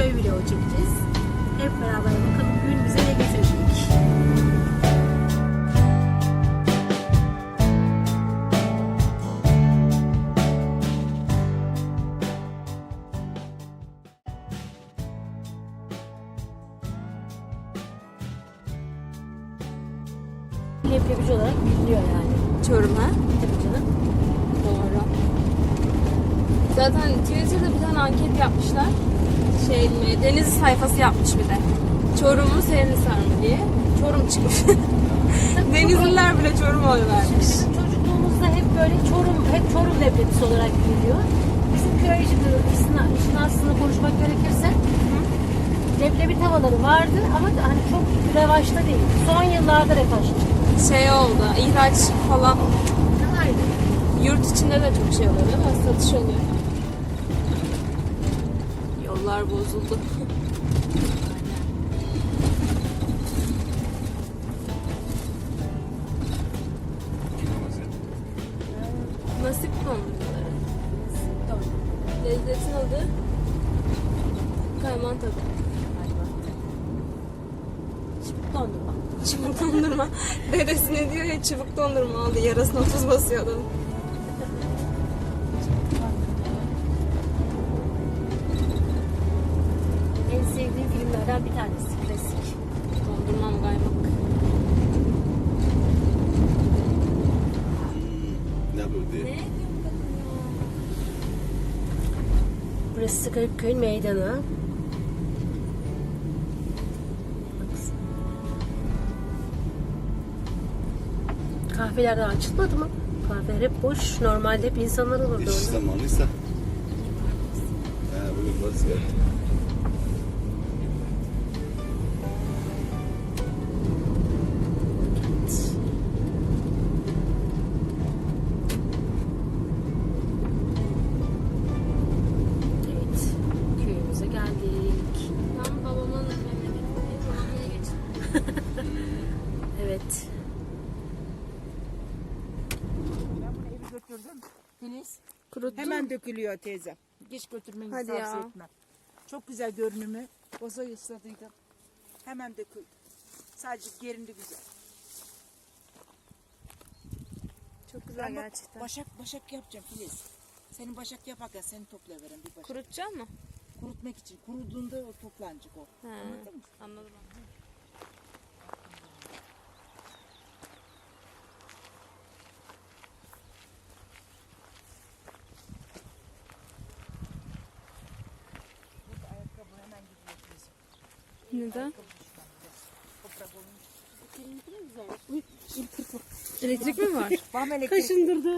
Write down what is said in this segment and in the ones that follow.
köy vlogu çekeceğiz. Hep beraber bakalım gün bize ne getirecek. Leblebici olarak biliniyor yani. Çorum ha? Tabii canım. Doğru. Zaten Twitter'da bir tane anket yapmışlar. Şey mi? Denizli sayfası yapmış bir de. Çorum mu Serinhisar mı diye. Çorum çıkmış. Denizliler bile Çorum oy vermiş. Bizim çocukluğumuzda hep böyle Çorum, hep Çorum leblebisi olarak biliniyor. Bizim köy işin aslında konuşmak gerekirse leblebi tavaları vardı ama hani çok revaçta değil. Son yıllarda revaçta. Şey oldu. ihraç falan. Aynen. Yurt içinde de çok şey oluyor değil mi? Satış oluyor. Yollar bozuldu. Nasip dondurmaları. Lezzetin adı kayman tadı. Çubuk dondurma. Çubuk dondurma. Dedesine diyor ya çubuk dondurma aldı. Yarasına tuz basıyor adam. Klasik. Dondurmam kaymak. Ne bu diye. Burası Kırıkköy'ün meydanı. Kahveler daha açılmadı mı? Kahveler hep boş. Normalde hep insanlar olurdu İş zamanıysa. Ha, bugün barış geldi. Hemen dökülüyor teyze. Geç götürmeni Hadi tavsiye ya. etmem. Çok güzel görünümü. Bozayı ısladıydım. Hemen döküldü. Sadece gerindi güzel. Çok güzel bak, gerçekten. Başak başak yapacağım Filiz. Senin başak yaparken seni toplayıverem bir başak. Kurutacak mı? Kurutmak için. Kuruduğunda o toplanacak o. He. Anladın mı? Anladım. Olunca. Elektrik mi var? Mı elektrik? Kaşındırdı.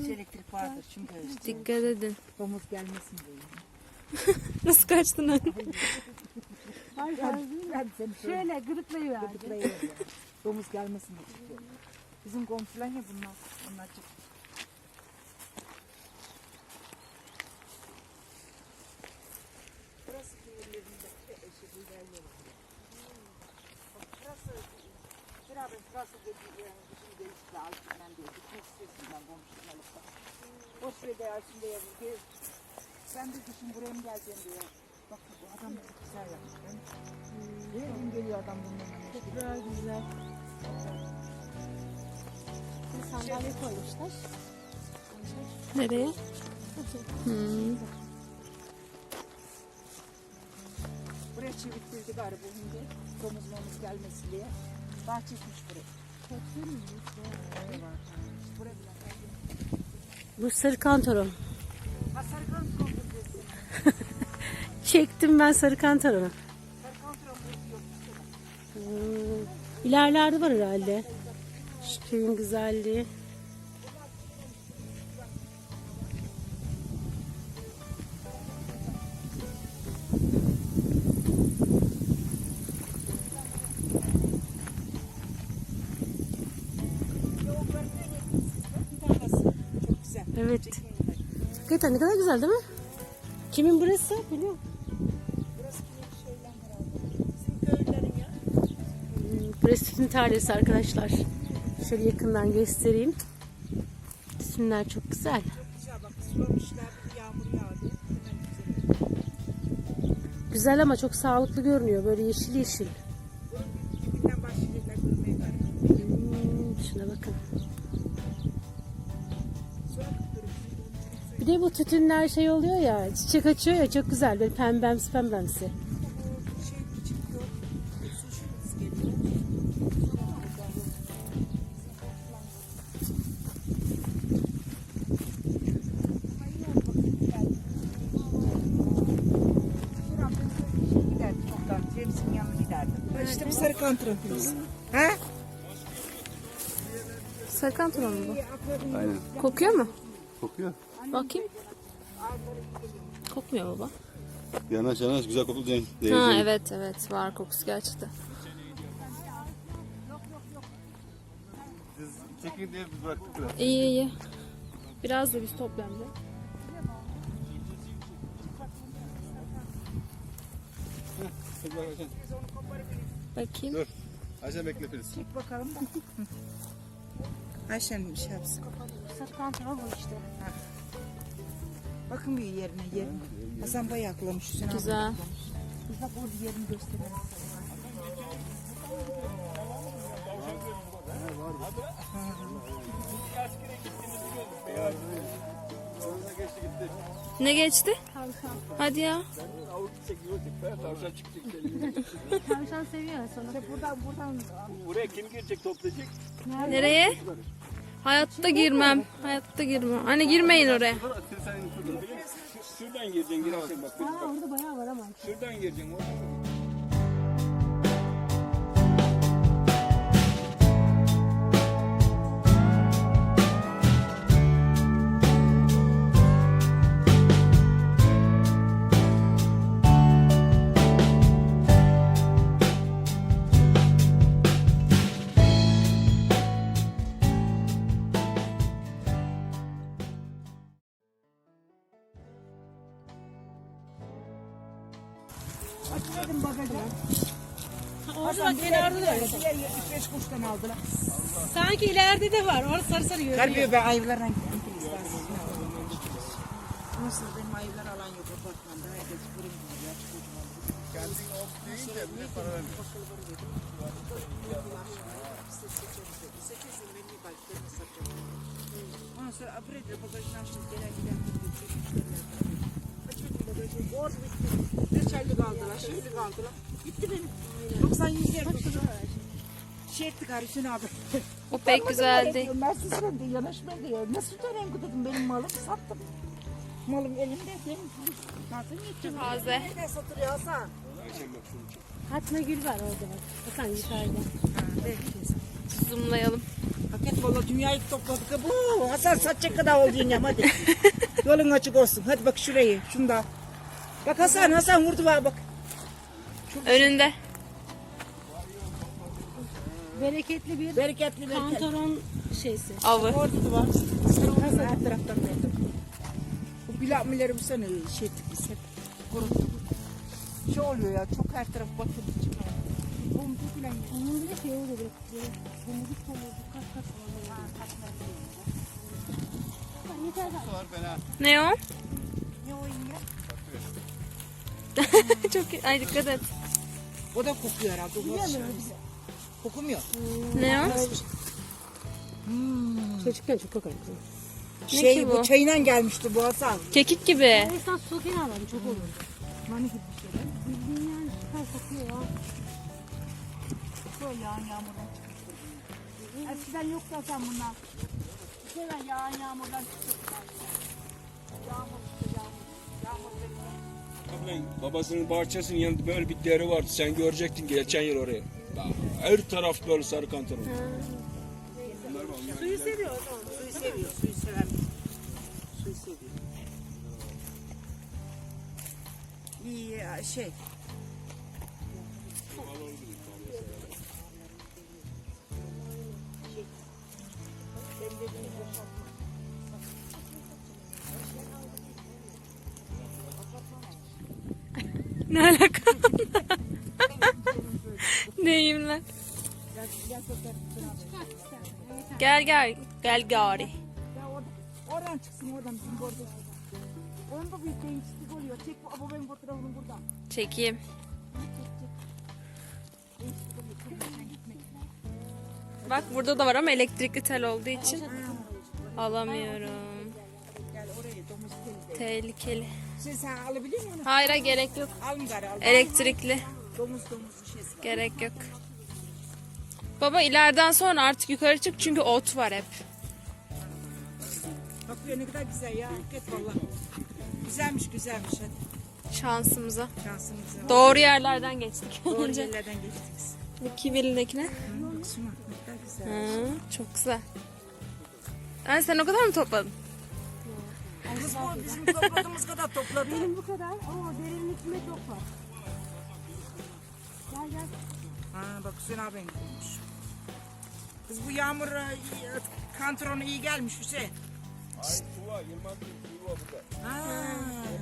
Hiç elektrik vardır çünkü işte Dikkat edin. domuz gelmesin diye. Nasıl kaçtın anne? Ben seni şöyle gıdıklayıverdi. gıdıklayıyorum. Domuz gelmesin diye. Bizim komşular ya bunlar. Onlar çok Burası köylülerinde eşi güzel yol. Bak Burası beraber burası dedi yani bizim değişti altından diye gitmek istiyorsun ben komşularlıkta. Boş ver de ya şimdi ya bir de düşün buraya mı geleceğim diye. Bak bu adam çok güzel yapmış. Ben her gün geliyor adam bundan. Güzel güzel. Bir sandalye koymuşlar. Nereye? Hmm. Buraya çevirtirdi galiba bu hindi. Domuz momuz gelmesin diye. Daha çekmiş buraya. Bu sarı kantoron. Ha Sarıkan kontrol Çektim ben. Sarıkan yok. Hmm. İlerlerde var herhalde. Şu köyün güzelliği. Evet. Hakikaten ne kadar güzel değil mi? Kimin burası? Biliyor musun? Burası kimin şeyden herhalde. Bizim köylülerin ya. Hmm, Burası sütün tarlası arkadaşlar. Şöyle yakından göstereyim. Sütünler çok güzel. Çok güzel bak sulamışlar. Bir yağmur yağdı. Güzel. Güzel ama çok sağlıklı görünüyor. Böyle yeşil yeşil. Dibinden başlayacaklar gülmeye galiba. Hmm, şuna bakın. De bu tütünler şey oluyor ya, çiçek açıyor ya çok güzel. Böyle pembemsi pembemsi. İşte bu sarı kantrafiliz. Ha? Serkan Tuna mı bu? Aynen. Kokuyor mu? Kokuyor. Bakayım. Kokmuyor baba. Yanaş yanaş güzel kokulu değil. Ha evet evet var kokusu gerçekten. Siz çekin diye biz bıraktık biraz. İyi iyi. Biraz da biz Ayşen. Bakayım. Dur. Ayşen bekle Filiz. Çek bakalım da. Ayşen bir şey yapsın. Kantaron bu işte. Bakın bir yerine yerine. Hasan bayağı aklamış. Hüseyin abi Güzel. aklamış. Biz bak orada yerini gösterelim. Ne geçti? Hadi ya. Tavşan seviyor sana. Buradan buradan Buraya kim girecek toplayacak? Nereye? Hayatta girmem. Hayatta girmem. Anne girmeyin oraya. Şuradan. Gireceksin girersin bak. Aa, orada bayağı var ama. Şuradan gireceksin. orada. Orada bak kenarda da var. 75 kuştan aldılar. Sanki ileride de var. Orada sarı sarı görünüyor. Galiba ben ayıplarla gittim. Nasıl benim ayıplar alan yok apartmanda. Herkes fırın var ya. Kocaman. Kendin ol deyince bir de para vermiyor. Ondan sonra abrede bagajını açtım. Gelen giden Bagajı. Borç bitti. Beş aylık aldılar. Şimdi aldılar. Gitti benim. 90 yüzler tuttu. Şey ettik Hüseyin abi. O pek güzeldi. Mercedes'e de yanaşmaydı ya. Nasıl dönem dedim benim malım sattım. Malım elimde benim nasıl yiyeceğim? Taze. Ne satır ya Hasan? Fatma Gül var orada bak. Hasan yukarıda. Zoomlayalım. Paket valla dünyayı topladık. Bu Hasan satacak kadar oldu yengem hadi. Yolun açık olsun. Hadi bak şurayı. Şunu da. al. Bak Hasan Hasan vurdu var bak. Önünde. Bereketli bir Bereketli bereketli. kantaron şeysi. Avı. Orada da var. Hasan her taraftan verdim. Bu bilamilleri bu sene şey ettik biz hep. Kuruttuk. Şey oluyor ya çok her taraf batırdı çıkıyor. Bomba filan Onun bir de şey oluyor Tomurcuk tomurcuk kaç kaç oluyor. Ha, Yeter zaten. Var fena. Ne o? Ne o yenge? Çok iyi. Ay dikkat et. O da kokuyor herhalde. Kokumuyor. Ne o? Çocukken çok kızım. Ne Şey ki bu bu? çayından gelmişti bu Hasan. Kekik gibi. Esas su kenarları çok olur. Şey. Bildiğin yani süper kokuyor ya. Böyle yağan yağmurdan çıkmıştı. Eskiden yoktu Hasan bunlar. Bir kere yağan yağmurdan çıktı. Babasının bahçesinin yanında böyle bir deri vardı. Sen görecektin geçen yıl oraya. Her taraf böyle sarı kantaron. Suyu seviyor o zaman. Suyu seviyor. Suyu seven. Suyu seviyor. İyi ya, şey. Ne alaka? Neyim lan? Gel gel. Gel gari. Oradan, çıksın oradan bizim bordo. Onda bir değişiklik oluyor. Çek bu benim fotoğrafımı buradan. Çekeyim. Bak burada da var ama elektrikli tel olduğu için alamıyorum. Tehlikeli. Şey sen alabiliyor musun? Hayır gerek yok. Al gari al. Elektrikli. Domuz domuz bir var. Gerek yok. Baba ileriden sonra artık yukarı çık çünkü ot var hep. Bak buraya ne kadar güzel ya. Hakikaten valla. Güzelmiş güzelmiş hadi. Şansımıza. Şansımıza. Doğru yerlerden geçtik. Doğru Önce yerlerden geçtik. bu kivirindekine. Bak şuna ne kadar güzel. Hı, çok güzel. Yani sen o kadar mı topladın? Kız bu bizim topladığımız kadar topladı. Benim bu kadar ama derinlikme çok var. Gel gel. Ha bak Hüseyin abi bulmuş. Kız bu yağmur e, kantronu iyi gelmiş Hüseyin. Ay su var. Yılmaz suyu var burada. Ha,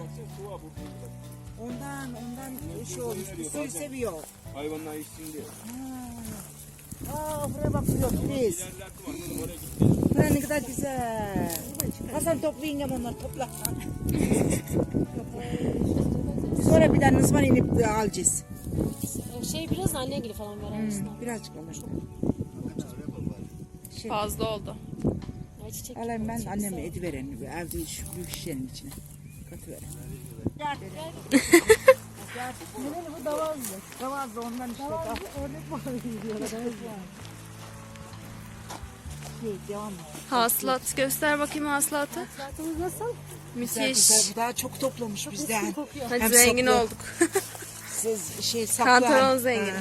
Baksana su var burada. ondan ondan şey olmuş. veriyor Suyu seviyor. Hayvanlar içsin diye. Aa buraya bakıyor biz. Yerler var. Oraya gitti. Buraya ne kadar güzel. Hasan toplayın onları topla. Sonra bir daha nızman inip alacağız. Şey biraz anne gibi falan var arasında. Birazcık olmuş. Şey, Fazla oldu. Çiçek. alayım ben anneme ediveren evde şu büyük şişenin içine. Katıveren. Bu davazlı. Davazda ondan işte. Davazlı ördek balığı diyorlar. Şey, devam. Hasılat göster bakayım hasılatı. Hayatımız nasıl? Güzel Müthiş. güzel. Bu daha çok toplamış bizden. kokuyor. Hadi Hem zengin saplı. olduk. Siz şey saplı. Kantaron hem. zengini. Ha,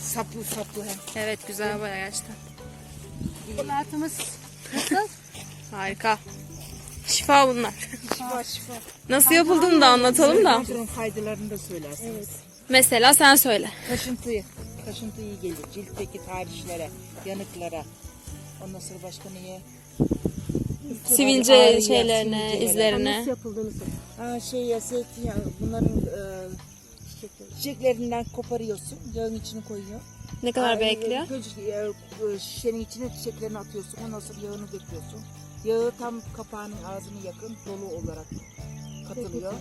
Saplı saplı hem. evet güzel baya gerçekten. Hayatımız nasıl? Harika. Şifa bunlar. Şifa şifa. Nasıl yapıldığını da anlatalım da. Kantaron faydalarını da söylersiniz. Mesela sen söyle. Kaşıntı, kaşıntı iyi gelir. Ciltteki tarihçlere, yanıklara. Ondan sonra başka neye? Sivilce şeylerine, izlerine. Nasıl yapıldığını. Ha, şey ya zeytinyağı, bunların e, çiçeklerinden koparıyorsun, yağın içine koyuyor. Ne kadar Aa, bekliyor? ilk önce, e, e, şişenin içine çiçeklerini atıyorsun, ondan sonra yağını döküyorsun. Yağı tam kapağının ağzını yakın, dolu olarak katılıyor.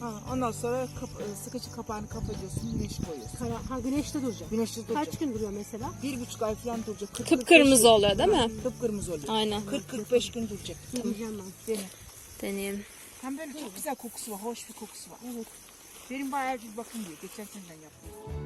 Ha, ondan sonra kap, e, sıkıcı kapağını kapatıyorsun, güneş koyuyorsun. Kara, ha güneşte duracak. Güneşte duracak. Kaç gün duruyor mesela? Bir buçuk ay falan duracak. 40, Kıpkırmızı oluyor değil mi? Kıpkırmızı oluyor. Aynen. 40-45 gün duracak. Deneyeceğim ben. Dene. Deneyelim. Hem böyle çok güzel kokusu var, hoş bir kokusu var. Evet. Benim bayağı bir bakın diyor. Geçen seneden yaptım.